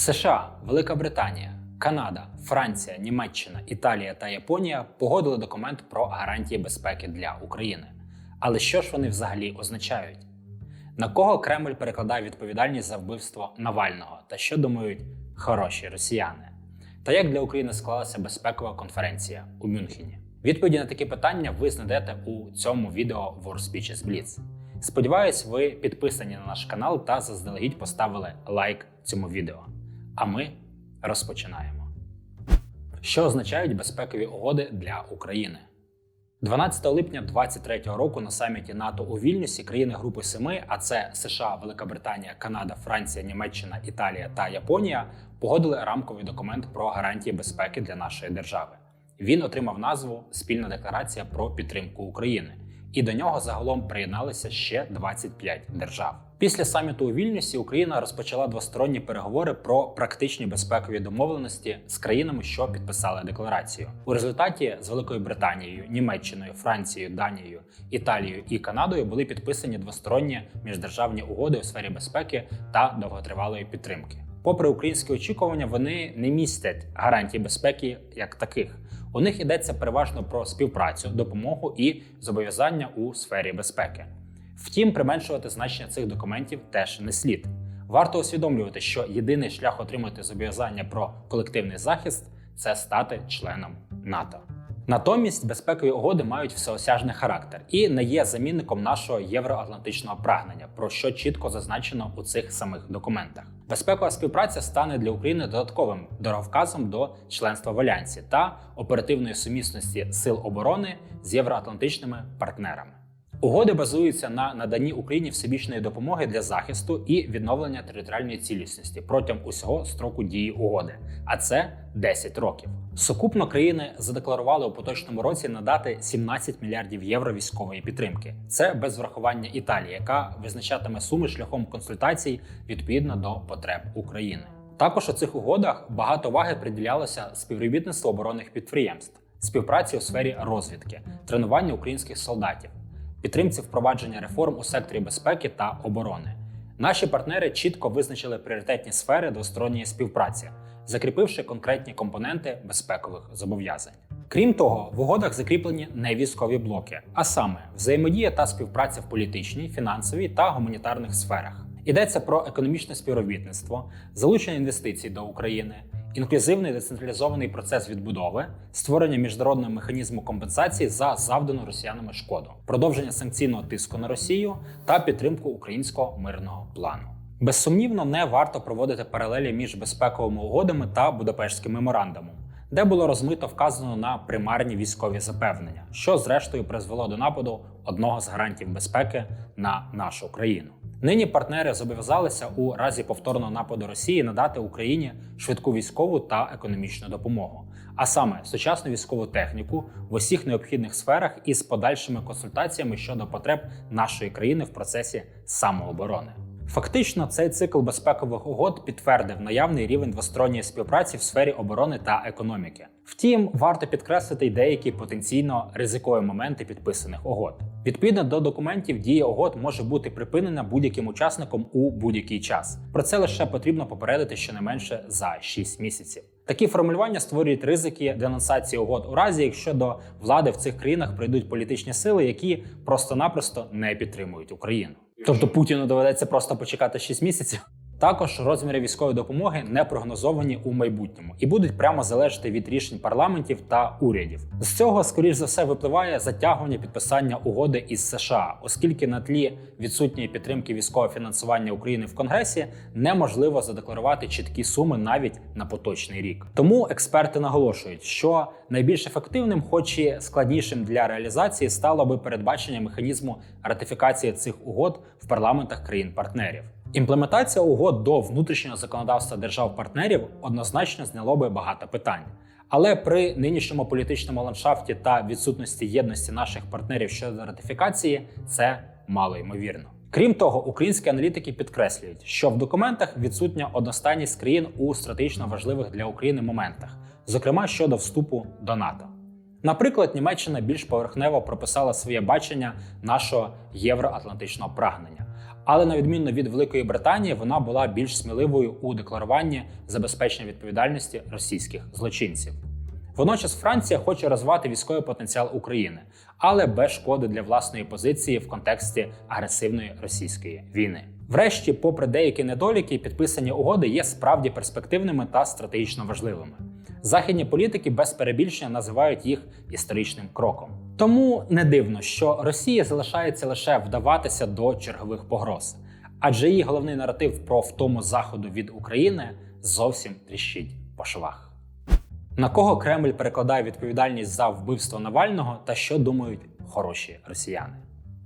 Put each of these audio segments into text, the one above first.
США, Велика Британія, Канада, Франція, Німеччина, Італія та Японія погодили документ про гарантії безпеки для України. Але що ж вони взагалі означають? На кого Кремль перекладає відповідальність за вбивство Навального та що думають хороші росіяни? Та як для України склалася безпекова конференція у Мюнхені? Відповіді на такі питання ви знайдете у цьому відео War Speeches Blitz. Сподіваюсь, ви підписані на наш канал та заздалегідь поставили лайк цьому відео. А ми розпочинаємо. Що означають безпекові угоди для України? 12 липня 2023 року на саміті НАТО у Вільнюсі країни Групи Семи, а це США, Велика Британія, Канада, Франція, Німеччина, Італія та Японія, погодили рамковий документ про гарантії безпеки для нашої держави. Він отримав назву Спільна декларація про підтримку України, і до нього загалом приєдналися ще 25 держав. Після саміту у Вільнюсі Україна розпочала двосторонні переговори про практичні безпекові домовленості з країнами, що підписали декларацію. У результаті з Великою Британією, Німеччиною, Францією, Данією, Італією і Канадою були підписані двосторонні міждержавні угоди у сфері безпеки та довготривалої підтримки. Попри українські очікування, вони не містять гарантій безпеки як таких. У них йдеться переважно про співпрацю, допомогу і зобов'язання у сфері безпеки. Втім, применшувати значення цих документів теж не слід. Варто усвідомлювати, що єдиний шлях отримати зобов'язання про колективний захист це стати членом НАТО. Натомість безпекові угоди мають всеосяжний характер і не є замінником нашого євроатлантичного прагнення, про що чітко зазначено у цих самих документах. Безпекова співпраця стане для України додатковим дороговказом до членства в альянсі та оперативної сумісності сил оборони з євроатлантичними партнерами. Угоди базуються на наданні Україні всебічної допомоги для захисту і відновлення територіальної цілісності протягом усього строку дії угоди, а це 10 років. Сукупно країни задекларували у поточному році надати 17 мільярдів євро військової підтримки. Це без врахування Італії, яка визначатиме суми шляхом консультацій відповідно до потреб України. Також у цих угодах багато уваги приділялося співробітництву оборонних підприємств, співпраці у сфері розвідки, тренування українських солдатів підтримці впровадження реформ у секторі безпеки та оборони. Наші партнери чітко визначили пріоритетні сфери двосторонньої співпраці, закріпивши конкретні компоненти безпекових зобов'язань. Крім того, в угодах закріплені невійськові блоки, а саме взаємодія та співпраця в політичній, фінансовій та гуманітарних сферах. Йдеться про економічне співробітництво, залучення інвестицій до України, інклюзивний децентралізований процес відбудови, створення міжнародного механізму компенсації за завдану росіянами шкоду, продовження санкційного тиску на Росію та підтримку українського мирного плану. Безсумнівно, не варто проводити паралелі між безпековими угодами та Будапештським меморандумом, де було розмито вказано на примарні військові запевнення, що зрештою призвело до нападу одного з гарантів безпеки на нашу країну. Нині партнери зобов'язалися у разі повторного нападу Росії надати Україні швидку військову та економічну допомогу, а саме сучасну військову техніку в усіх необхідних сферах із подальшими консультаціями щодо потреб нашої країни в процесі самооборони. Фактично, цей цикл безпекових угод підтвердив наявний рівень двосторонньої співпраці в сфері оборони та економіки. Втім, варто підкреслити й деякі потенційно ризикові моменти підписаних угод. Відповідно до документів, дія угод може бути припинена будь-яким учасником у будь-який час. Про це лише потрібно попередити щонайменше за 6 місяців. Такі формулювання створюють ризики денонсації угод у разі, якщо до влади в цих країнах прийдуть політичні сили, які просто-напросто не підтримують Україну. Тобто Путіну доведеться просто почекати 6 місяців. Також розміри військової допомоги не прогнозовані у майбутньому і будуть прямо залежати від рішень парламентів та урядів. З цього, скоріш за все, випливає затягування підписання угоди із США, оскільки на тлі відсутньої підтримки військового фінансування України в Конгресі неможливо задекларувати чіткі суми навіть на поточний рік. Тому експерти наголошують, що найбільш ефективним, хоч і складнішим для реалізації, стало би передбачення механізму ратифікації цих угод в парламентах країн-партнерів. Імплементація угод до внутрішнього законодавства держав-партнерів однозначно зняло би багато питань. Але при нинішньому політичному ландшафті та відсутності єдності наших партнерів щодо ратифікації це мало ймовірно. Крім того, українські аналітики підкреслюють, що в документах відсутня одностайність країн у стратегічно важливих для України моментах, зокрема щодо вступу до НАТО. Наприклад, Німеччина більш поверхнево прописала своє бачення нашого євроатлантичного прагнення. Але на відміну від Великої Британії, вона була більш сміливою у декларуванні забезпечення відповідальності російських злочинців. Водночас Франція хоче розвивати військовий потенціал України, але без шкоди для власної позиції в контексті агресивної російської війни. Врешті, попри деякі недоліки, підписані угоди є справді перспективними та стратегічно важливими. Західні політики без перебільшення називають їх історичним кроком. Тому не дивно, що Росія залишається лише вдаватися до чергових погроз, адже її головний наратив про втому заходу від України зовсім тріщить по швах. На кого Кремль перекладає відповідальність за вбивство Навального та що думають хороші росіяни?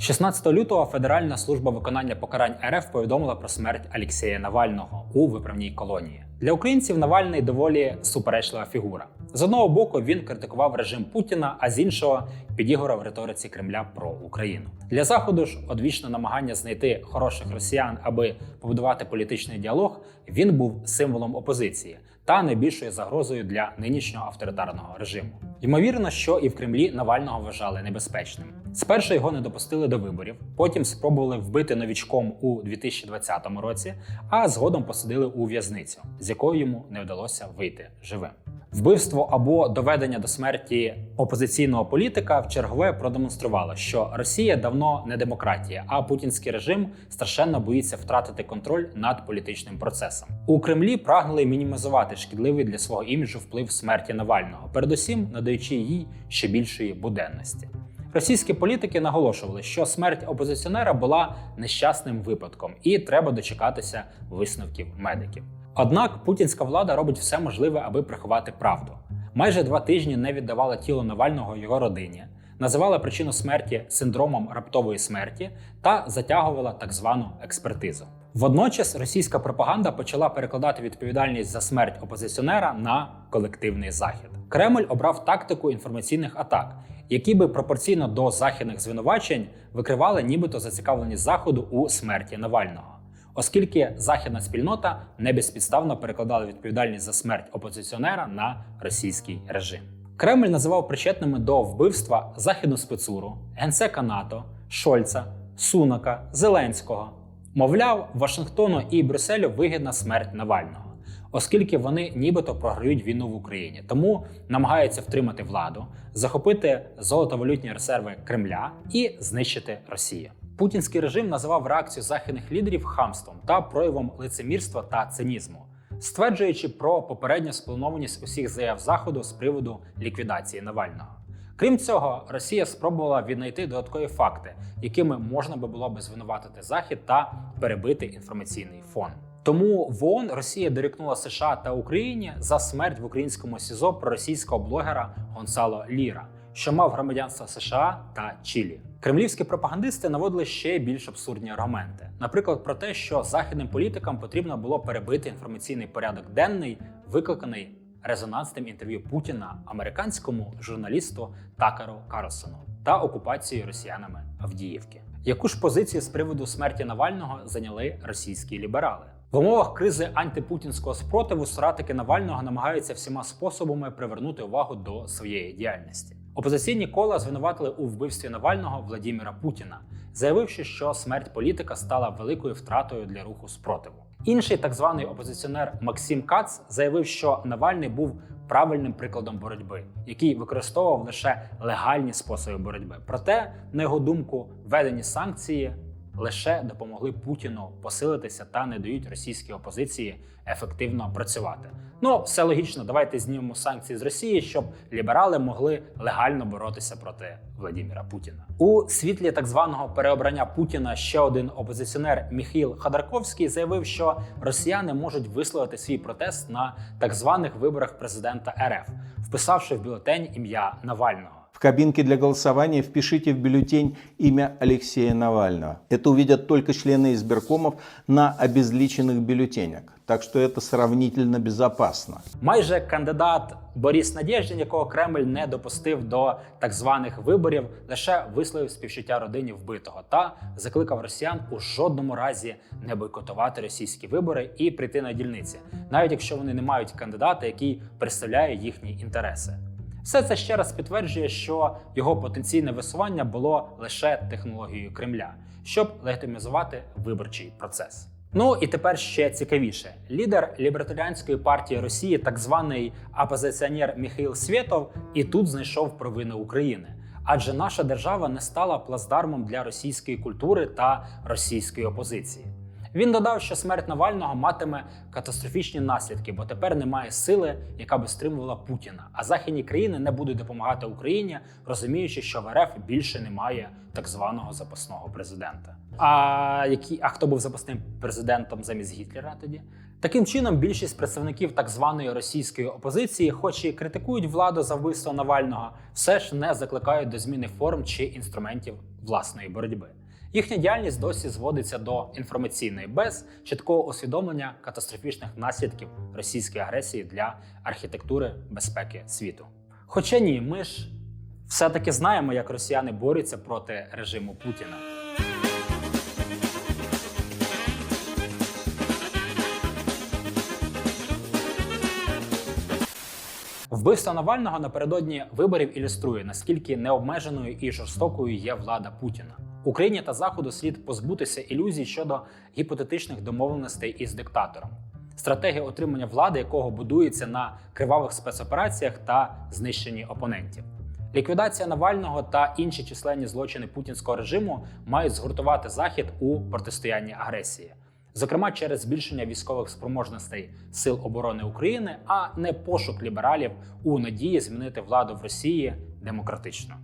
16 лютого Федеральна служба виконання покарань РФ повідомила про смерть Алексія Навального у виправній колонії. Для українців Навальний доволі суперечлива фігура. З одного боку він критикував режим Путіна, а з іншого підіграв риториці Кремля про Україну. Для заходу ж одвічне намагання знайти хороших росіян, аби побудувати політичний діалог. Він був символом опозиції та найбільшою загрозою для нинішнього авторитарного режиму. Ймовірно, що і в Кремлі Навального вважали небезпечним. Спершу його не допустили до виборів, потім спробували вбити новічком у 2020 році, а згодом посадили у в'язницю, з якої йому не вдалося вийти живим. Вбивство або доведення до смерті опозиційного політика в чергове продемонструвало, що Росія давно не демократія, а путінський режим страшенно боїться втратити контроль над політичним процесом. У Кремлі прагнули мінімізувати шкідливий для свого іміджу вплив смерті Навального, передусім надаючи їй ще більшої буденності. Російські політики наголошували, що смерть опозиціонера була нещасним випадком, і треба дочекатися висновків медиків. Однак путінська влада робить все можливе, аби приховати правду. Майже два тижні не віддавала тіло Навального його родині, називала причину смерті синдромом раптової смерті та затягувала так звану експертизу. Водночас російська пропаганда почала перекладати відповідальність за смерть опозиціонера на колективний захід. Кремль обрав тактику інформаційних атак, які би пропорційно до західних звинувачень викривали нібито зацікавленість заходу у смерті Навального оскільки західна спільнота не безпідставно перекладала відповідальність за смерть опозиціонера на російський режим. Кремль називав причетними до вбивства західну спецуру, генсека НАТО, Шольца, Сунака, Зеленського. Мовляв, Вашингтону і Брюсселю вигідна смерть Навального. Оскільки вони нібито програють війну в Україні, тому намагаються втримати владу, захопити золотовалютні резерви Кремля і знищити Росію. Путінський режим називав реакцію західних лідерів хамством та проявом лицемірства та цинізму, стверджуючи про попередню спланованість усіх заяв заходу з приводу ліквідації Навального. Крім цього, Росія спробувала віднайти додаткові факти, якими можна би було би звинуватити Захід та перебити інформаційний фон. Тому в ООН Росія дорікнула США та Україні за смерть в українському СІЗО проросійського блогера Гонсало Ліра, що мав громадянство США та Чилі. Кремлівські пропагандисти наводили ще більш абсурдні аргументи, наприклад, про те, що західним політикам потрібно було перебити інформаційний порядок денний, викликаний резонансним інтерв'ю Путіна американському журналісту Такеру Карлсону та окупацією росіянами Авдіївки. Яку ж позицію з приводу смерті Навального зайняли російські ліберали? В умовах кризи антипутінського спротиву соратники Навального намагаються всіма способами привернути увагу до своєї діяльності. Опозиційні кола звинуватили у вбивстві Навального Владіміра Путіна, заявивши, що смерть політика стала великою втратою для руху спротиву. Інший так званий опозиціонер Максим Кац заявив, що Навальний був правильним прикладом боротьби, який використовував лише легальні способи боротьби. Проте, на його думку, введені санкції лише допомогли Путіну посилитися та не дають російській опозиції ефективно працювати. Ну, все логічно, давайте знімемо санкції з Росії, щоб ліберали могли легально боротися проти Владіміра Путіна. У світлі так званого переобрання Путіна ще один опозиціонер Міхаїл Ходорковський заявив, що росіяни можуть висловити свій протест на так званих виборах президента РФ, вписавши в бюлетень ім'я Навального. В кабинке для голосования впишите в бюллетень имя Алексея Навального. Это увидят только члены избиркомов на обезличенных бюллетенях. Так что это сравнительно безопасно. Майже кандидат Борис Надєждін, якого Кремль не допустив до так званих виборів, лише висловив співчуття родині вбитого та закликав росіян у жодному разі не бойкотувати російські вибори і прийти на дільниці, навіть якщо вони не мають кандидата, який представляє їхні інтереси. Все це ще раз підтверджує, що його потенційне висування було лише технологією Кремля, щоб легітимізувати виборчий процес. Ну і тепер ще цікавіше: лідер лібертаріанської партії Росії, так званий опозиціонер Міхаїл Свєтов, і тут знайшов провини України. Адже наша держава не стала плацдармом для російської культури та російської опозиції. Він додав, що смерть Навального матиме катастрофічні наслідки, бо тепер немає сили, яка би стримувала Путіна. А західні країни не будуть допомагати Україні, розуміючи, що в РФ більше немає так званого запасного президента. А які а хто був запасним президентом замість Гітлера тоді? Таким чином, більшість представників так званої російської опозиції, хоч і критикують владу за вбивство Навального, все ж не закликають до зміни форм чи інструментів власної боротьби. Їхня діяльність досі зводиться до інформаційної без чіткого усвідомлення катастрофічних наслідків російської агресії для архітектури безпеки світу. Хоча ні, ми ж все-таки знаємо, як росіяни борються проти режиму Путіна. Вбивство Навального напередодні виборів ілюструє, наскільки необмеженою і жорстокою є влада Путіна. Україні та Заходу слід позбутися ілюзій щодо гіпотетичних домовленостей із диктатором, стратегія отримання влади, якого будується на кривавих спецопераціях та знищенні опонентів. Ліквідація Навального та інші численні злочини путінського режиму мають згуртувати Захід у протистоянні агресії, зокрема через збільшення військових спроможностей Сил оборони України, а не пошук лібералів у надії змінити владу в Росії демократично.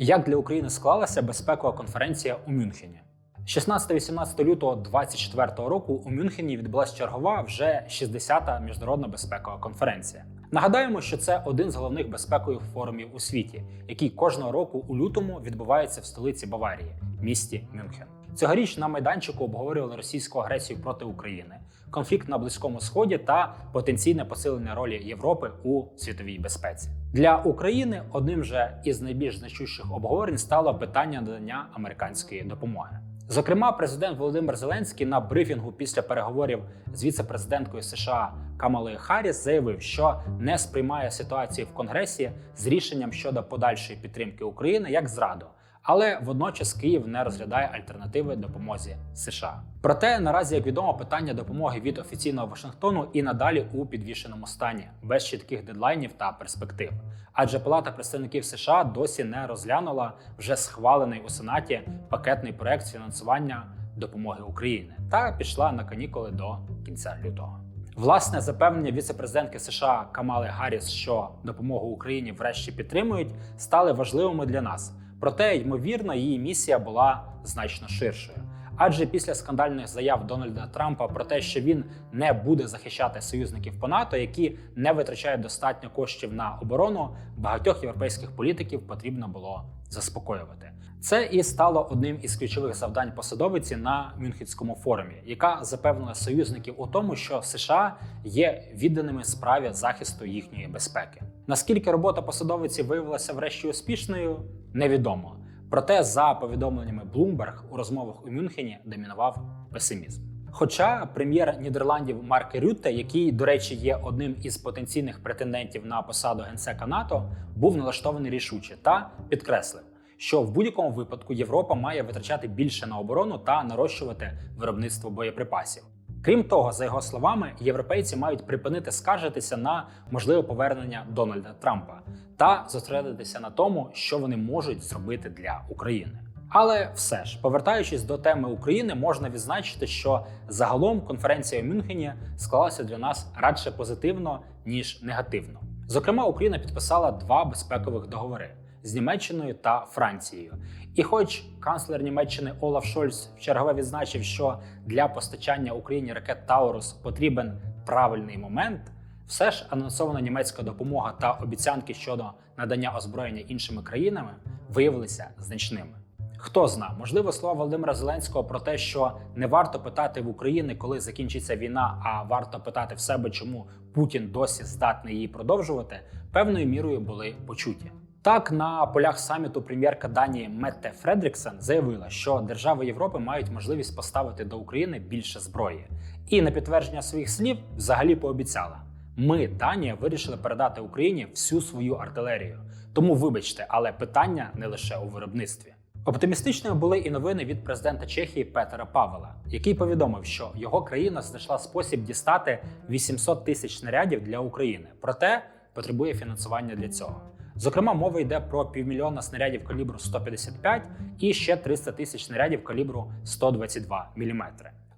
Як для України склалася безпекова конференція у Мюнхені? 16-18 лютого 2024 року у Мюнхені відбулася чергова вже 60-та міжнародна безпекова конференція. Нагадаємо, що це один з головних безпекових форумів у світі, який кожного року у лютому відбувається в столиці Баварії, місті Мюнхен. Цьогоріч на майданчику обговорювали російську агресію проти України, конфлікт на близькому сході та потенційне посилення ролі Європи у світовій безпеці. Для України одним же із найбільш значущих обговорень стало питання надання американської допомоги. Зокрема, президент Володимир Зеленський на брифінгу після переговорів з віце-президенткою США Камалою Харріс заявив, що не сприймає ситуацію в Конгресі з рішенням щодо подальшої підтримки України як зраду. Але водночас Київ не розглядає альтернативи допомозі США. Проте наразі, як відомо, питання допомоги від офіційного Вашингтону і надалі у підвішеному стані, без чітких дедлайнів та перспектив. Адже Палата представників США досі не розглянула вже схвалений у Сенаті пакетний проект фінансування допомоги Україні та пішла на канікули до кінця лютого. Власне запевнення віце-президентки США Камали Гарріс, що допомогу Україні врешті підтримують, стали важливими для нас. Проте, ймовірно, її місія була значно ширшою. Адже після скандальних заяв Дональда Трампа про те, що він не буде захищати союзників по НАТО, які не витрачають достатньо коштів на оборону, багатьох європейських політиків потрібно було заспокоювати. Це і стало одним із ключових завдань посадовиці на Мюнхенському форумі, яка запевнила союзників у тому, що США є відданими справі захисту їхньої безпеки. Наскільки робота посадовиці виявилася врешті успішною, невідомо. Проте, за повідомленнями Bloomberg, у розмовах у Мюнхені домінував песимізм. Хоча прем'єр Нідерландів Марк Рютте, який, до речі, є одним із потенційних претендентів на посаду генсека НАТО, був налаштований рішуче та підкреслив, що в будь-якому випадку Європа має витрачати більше на оборону та нарощувати виробництво боєприпасів. Крім того, за його словами, європейці мають припинити скаржитися на можливе повернення Дональда Трампа та зосередитися на тому, що вони можуть зробити для України. Але все ж, повертаючись до теми України, можна відзначити, що загалом конференція в Мюнхені склалася для нас радше позитивно ніж негативно. Зокрема, Україна підписала два безпекових договори з Німеччиною та Францією. І, хоч канцлер Німеччини Олаф Шольц вчергове відзначив, що для постачання Україні ракет Таурус потрібен правильний момент, все ж анонсована німецька допомога та обіцянки щодо надання озброєння іншими країнами виявилися значними. Хто зна, можливо, слова Володимира Зеленського про те, що не варто питати в Україні, коли закінчиться війна, а варто питати в себе, чому Путін досі здатний її продовжувати, певною мірою були почуті. Так, на полях саміту прем'єрка Данії Метте Фредріксен заявила, що держави Європи мають можливість поставити до України більше зброї, і на підтвердження своїх слів взагалі пообіцяла: ми, Данія, вирішили передати Україні всю свою артилерію. Тому, вибачте, але питання не лише у виробництві. Оптимістичними були і новини від президента Чехії Петера Павела, який повідомив, що його країна знайшла спосіб дістати 800 тисяч снарядів для України, проте потребує фінансування для цього. Зокрема, мова йде про півмільйона снарядів калібру 155 і ще 300 тисяч снарядів калібру 122 мм.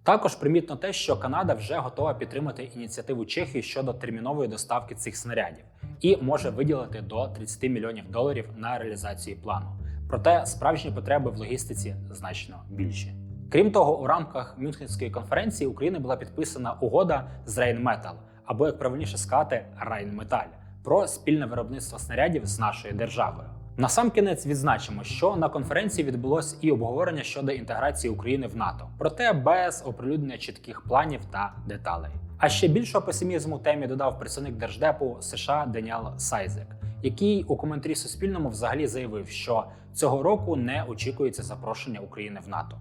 Також примітно те, що Канада вже готова підтримати ініціативу Чехії щодо термінової доставки цих снарядів і може виділити до 30 мільйонів доларів на реалізацію плану. Проте справжні потреби в логістиці значно більші. Крім того, у рамках Мюнхенської конференції України була підписана угода з Rheinmetall, або як правильніше сказати, Rheinmetall, про спільне виробництво снарядів з нашою державою. Насамкінець відзначимо, що на конференції відбулось і обговорення щодо інтеграції України в НАТО, проте без оприлюднення чітких планів та деталей. А ще більшого песимізму темі додав представник держдепу США Деніал Сайзек, який у коментарі Суспільному взагалі заявив, що цього року не очікується запрошення України в НАТО,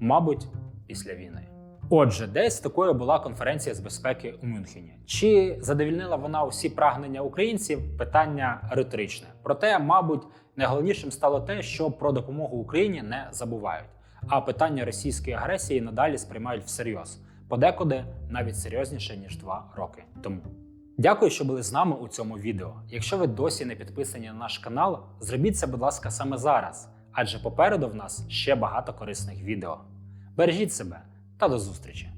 мабуть, після війни. Отже, десь такою була конференція з безпеки у Мюнхені. Чи задовільнила вона усі прагнення українців? Питання риторичне. Проте, мабуть, найголовнішим стало те, що про допомогу Україні не забувають. А питання російської агресії надалі сприймають всерйоз, подекуди навіть серйозніше ніж два роки тому. Дякую, що були з нами у цьому відео. Якщо ви досі не підписані на наш канал, зробіть це, будь ласка, саме зараз, адже попереду в нас ще багато корисних відео. Бережіть себе та до зустрічі!